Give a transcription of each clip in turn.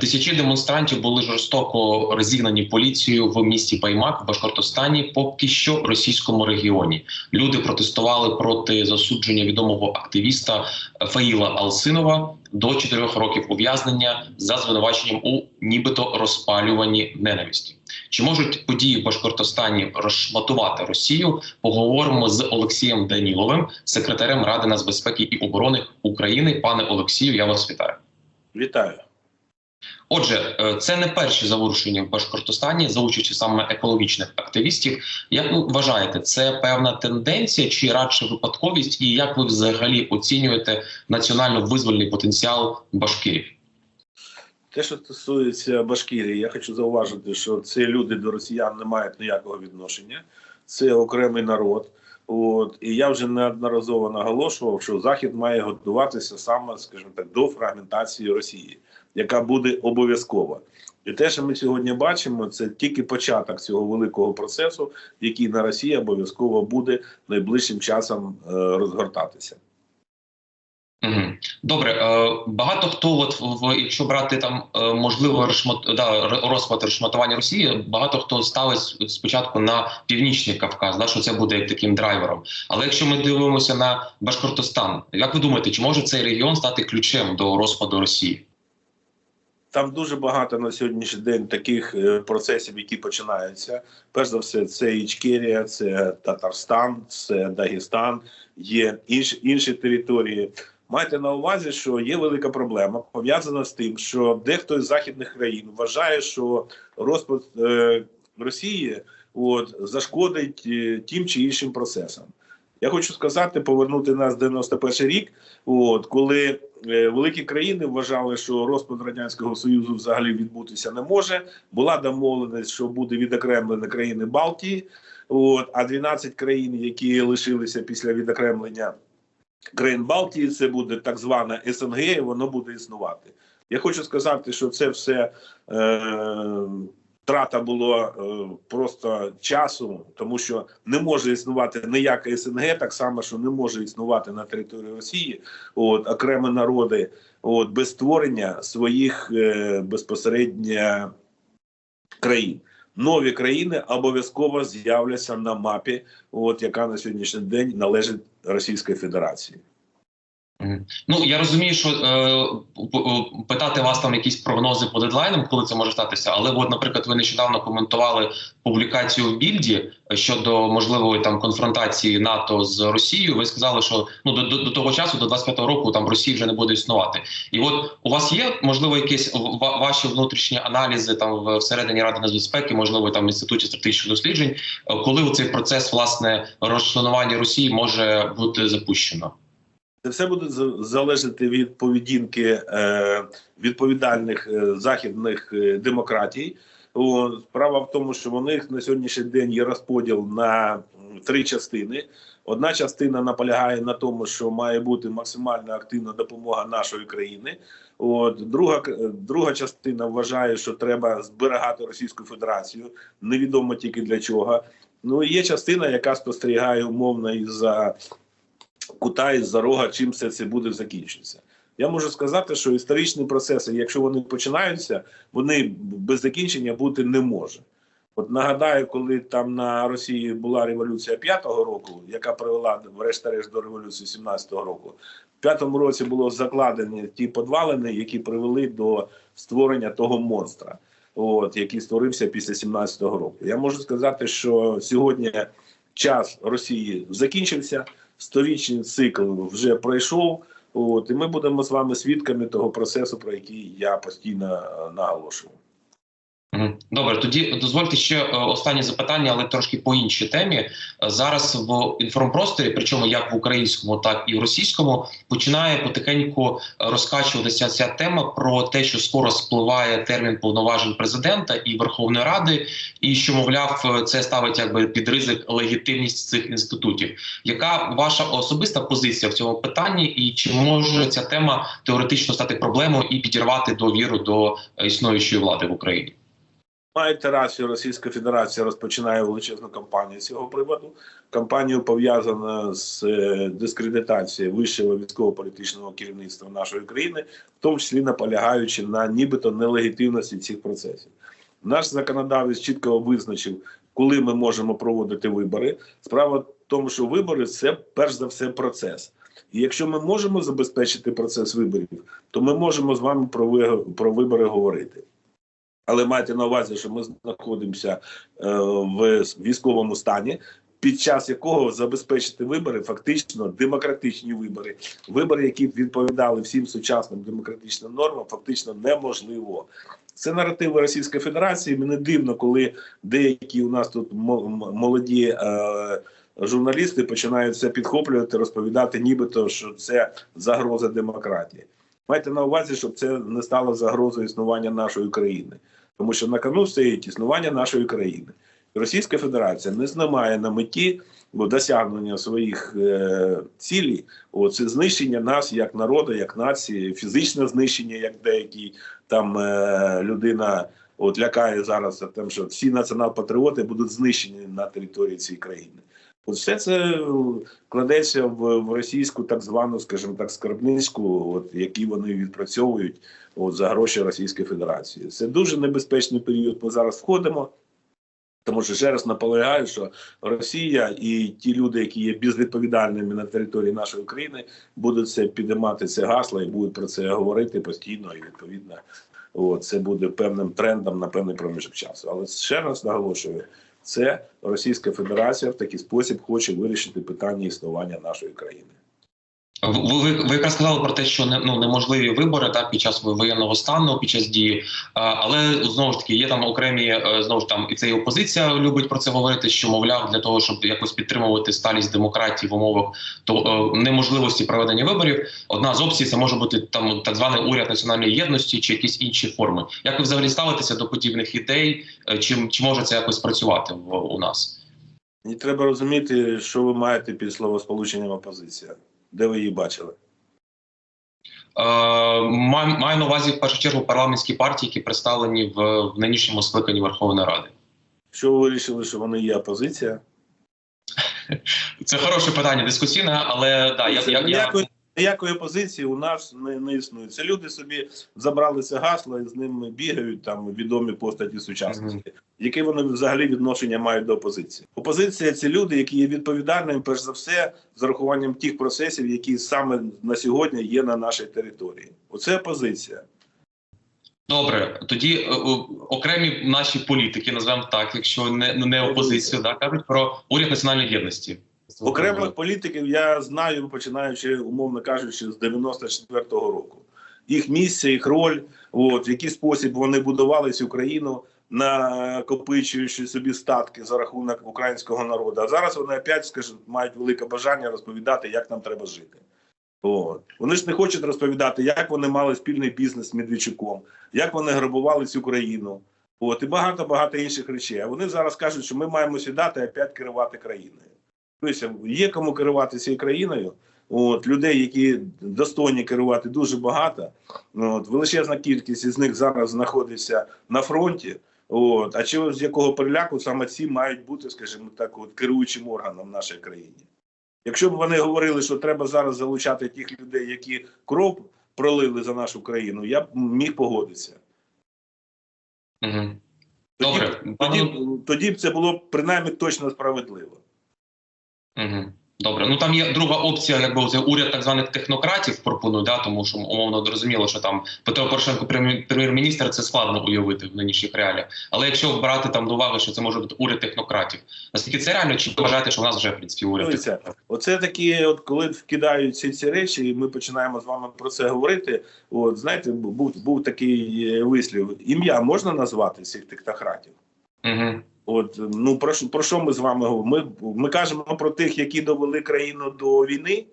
Тисячі демонстрантів були жорстоко розігнані поліцією в місті Баймак в Башкортостані, поки що російському регіоні. Люди протестували проти засудження відомого активіста Фаїла Алсинова до 4 років ув'язнення за звинуваченням у нібито розпалюванні ненависті. Чи можуть події в Башкортостані розшматувати Росію? Поговоримо з Олексієм Даніловим, секретарем Ради нацбезпеки і оборони України. Пане Олексію, я вас вітаю. Вітаю. Отже, е, це не перші заворушення в Башкортостані за участі саме екологічних активістів. Як ви вважаєте, це певна тенденція чи радше випадковість? І як ви взагалі оцінюєте національно-визвольний потенціал башкирів? Те, що стосується Башкірії, я хочу зауважити, що ці люди до росіян не мають ніякого відношення. Це окремий народ. От і я вже неодноразово наголошував, що Захід має готуватися саме, скажімо так, до фрагментації Росії, яка буде обов'язкова. І те, що ми сьогодні бачимо, це тільки початок цього великого процесу, який на Росії обов'язково буде найближчим часом е, розгортатися. Добре, е, багато хто, от якщо брати там е, можливо розшмат, да, розпад розшматування Росії, багато хто ставить спочатку на північний Кавказ, що це буде таким драйвером. Але якщо ми дивимося на Башкортостан, як ви думаєте, чи може цей регіон стати ключем до розпаду Росії? Там дуже багато на сьогоднішній день таких е, процесів, які починаються. Перш за все, це Ічкерія, це Татарстан, це Дагестан, є інші, інші території. Майте на увазі, що є велика проблема пов'язана з тим, що дехто з західних країн вважає, що розпад е, Росії от, зашкодить е, тим чи іншим процесам. Я хочу сказати, повернути нас в 91 рік, от коли е, великі країни вважали, що розпад радянського союзу взагалі відбутися не може. Була домовленість, що буде відокремлені країни Балтії. От а 12 країн, які лишилися після відокремлення країн Балтії, це буде так звана СНГ, і воно буде існувати. Я хочу сказати, що це все. Е, Трата було е, просто часу, тому що не може існувати ніяка СНГ, так само, що не може існувати на території Росії от окремі народи, от без створення своїх е, безпосередньо країн. Нові країни обов'язково з'являться на мапі, от яка на сьогоднішній день належить Російській Федерації. Ну я розумію, що е, питати вас там якісь прогнози по дедлайнам, коли це може статися. Але от, наприклад, ви нещодавно коментували публікацію в більді щодо можливої там конфронтації НАТО з Росією. Ви сказали, що ну до, до, до того часу, до 25-го року, там Росії вже не буде існувати. І от у вас є можливо якісь ва- ваші внутрішні аналізи там всередині ради нацбезпеки, можливо, там інституті стратегічних досліджень, е, коли цей процес власне розчленування Росії може бути запущено. Це все буде залежати від поведінки е, відповідальних е, західних е, демократій. О, справа в тому, що у них на сьогоднішній день є розподіл на три частини. Одна частина наполягає на тому, що має бути максимально активна допомога нашої країни. От друга друга частина вважає, що треба зберегати Російську Федерацію. Невідомо тільки для чого. Ну і є частина, яка спостерігає умовно із за кута із за рога, чим все це буде закінчитися. Я можу сказати, що історичні процеси, якщо вони починаються, вони без закінчення бути не може. От нагадаю, коли там на Росії була революція п'ятого року, яка привела врешті-решт до революції 17-го року, в п'ятому році було закладені ті подвалини, які привели до створення того монстра, от який створився після 17-го року. Я можу сказати, що сьогодні час Росії закінчився сторічний цикл вже пройшов. От і ми будемо з вами свідками того процесу, про який я постійно е, наголошую. Добре, тоді дозвольте ще е, останнє запитання, але трошки по іншій темі. Е, Зараз в інформпросторі, причому як в українському, так і в російському, починає потихеньку е, розкачуватися ця тема про те, що скоро спливає термін повноважень президента і Верховної Ради, і що мовляв, це ставить якби під ризик легітимність цих інститутів. Яка ваша особиста позиція в цьому питанні, і чи може ця тема теоретично стати проблемою і підірвати довіру до існуючої влади в Україні? Маєте рацію, Російська Федерація розпочинає величезну кампанію з цього приводу. Кампанію пов'язана з е, дискредитацією вищого військово-політичного керівництва нашої країни, в тому числі наполягаючи на нібито нелегітимності цих процесів. Наш законодавець чітко визначив, коли ми можемо проводити вибори. Справа в тому, що вибори це перш за все процес. І якщо ми можемо забезпечити процес виборів, то ми можемо з вами про, ви- про вибори говорити. Але майте на увазі, що ми знаходимося е, в військовому стані, під час якого забезпечити вибори, фактично демократичні вибори, вибори, які б відповідали всім сучасним демократичним нормам, фактично неможливо. Це наративи Російської Федерації. Мені дивно, коли деякі у нас тут мо- молоді е, журналісти починають це підхоплювати, розповідати, нібито що це загроза демократії. Майте на увазі, щоб це не стало загрозою існування нашої країни, тому що на кону стоїть існування нашої країни. Російська Федерація не знімає на меті бо досягнення своїх е, цілей, о, знищення нас як народу, як нації, фізичне знищення, як деякі там е, людина от лякає зараз тим, що всі націонал-патріоти будуть знищені на території цієї країни. От все це е, кладеться в, в російську так звану, скажімо так, скарбницьку, от які вони відпрацьовують от за гроші Російської Федерації. Це дуже небезпечний період. Ми зараз входимо. Тому що ще раз наполягаю, що Росія і ті люди, які є безвідповідальними на території нашої країни, будуть це підіймати це гасло і будуть про це говорити постійно і відповідно. От, це буде певним трендом на певний проміжок часу. Але ще раз наголошую, це Російська Федерація в такий спосіб хоче вирішити питання існування нашої країни. Ви, ви, якраз сказали про те, що не, ну, неможливі вибори та, під час воєнного стану, під час дії. Але знову ж таки є там окремі е, знову ж там і це і опозиція любить про це говорити. Що мовляв, для того, щоб якось підтримувати сталість демократії в умовах то е, неможливості проведення виборів. Одна з опцій це може бути там так званий уряд національної єдності чи якісь інші форми. Як ви взагалі ставитеся до подібних ідей? Е, Чи, чи може це якось працювати в у нас? І треба розуміти, що ви маєте під словосполученням опозиція, де ви її бачили. Е, маю, маю на увазі в першу чергу парламентські партії, які представлені в, в нинішньому скликанні Верховної Ради. Що ви вирішили, що вони є опозиція? Це хороше питання, дискусійне, але да, я, я, я, ніякої, опозиції у нас не, не існує. Це люди собі забрали це гасло і з ним бігають там відомі постаті сучасності. Яке вони взагалі відношення мають до опозиції? Опозиція це люди, які є відповідальними, перш за все, з урахуванням тих процесів, які саме на сьогодні є на нашій території. Оце опозиція. добре. Тоді е, е, окремі наші політики, називаємо так, якщо не, не опозицію, да, кажуть про уряд національної єдності. Окремих політиків я знаю, починаючи, умовно кажучи, з 94-го року. Їх місце, їх роль, от, в який спосіб вони будували цю країну, накопичуючи собі статки за рахунок українського народу. А зараз вони опять, скажімо, мають велике бажання розповідати, як нам треба жити. От. Вони ж не хочуть розповідати, як вони мали спільний бізнес з Медведчуком, як вони грабували цю країну. От, і багато багато інших речей. А вони зараз кажуть, що ми маємо сідати і опять керувати країною. Є кому керувати цією країною. От людей, які достойні керувати, дуже багато. От величезна кількість із них зараз знаходиться на фронті. От а чи з якого переляку саме ці мають бути, скажімо так, от керуючим органом в нашій країні? Якщо б вони говорили, що треба зараз залучати тих людей, які кров пролили за нашу країну, я б міг погодитися. Угу. Тоді, Добре, тоді, тоді б це було принаймні точно справедливо. Угу. Добре, ну там є друга опція, якби це уряд так званих технократів пропонує, да, тому що умовно зрозуміло, що там Петро Порошенко прем'єр- прем'єр-міністр, це складно уявити в нинішніх реаліях. Але якщо брати там до уваги, що це може бути уряд технократів, наскільки це реально, чи вважаєте, що в нас вже в принципі уряд Дивіться. Оце такі, от коли вкидають всі ці речі, і ми починаємо з вами про це говорити. От знаєте, був був такий е, вислів: ім'я можна назвати цих технократів? Угу. От ну про що про що ми з вами говоримо? Ми, ми кажемо про тих, які довели країну до війни,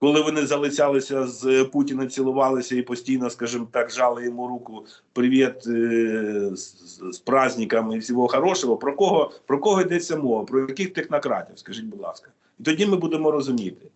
коли вони залицялися з Путіним, цілувалися і постійно, скажімо так, жали йому руку. Привіт е, з- з праздниками і всього хорошого. Про кого про кого йдеться мова? Про яких технократів? Скажіть, будь ласка, і тоді ми будемо розуміти.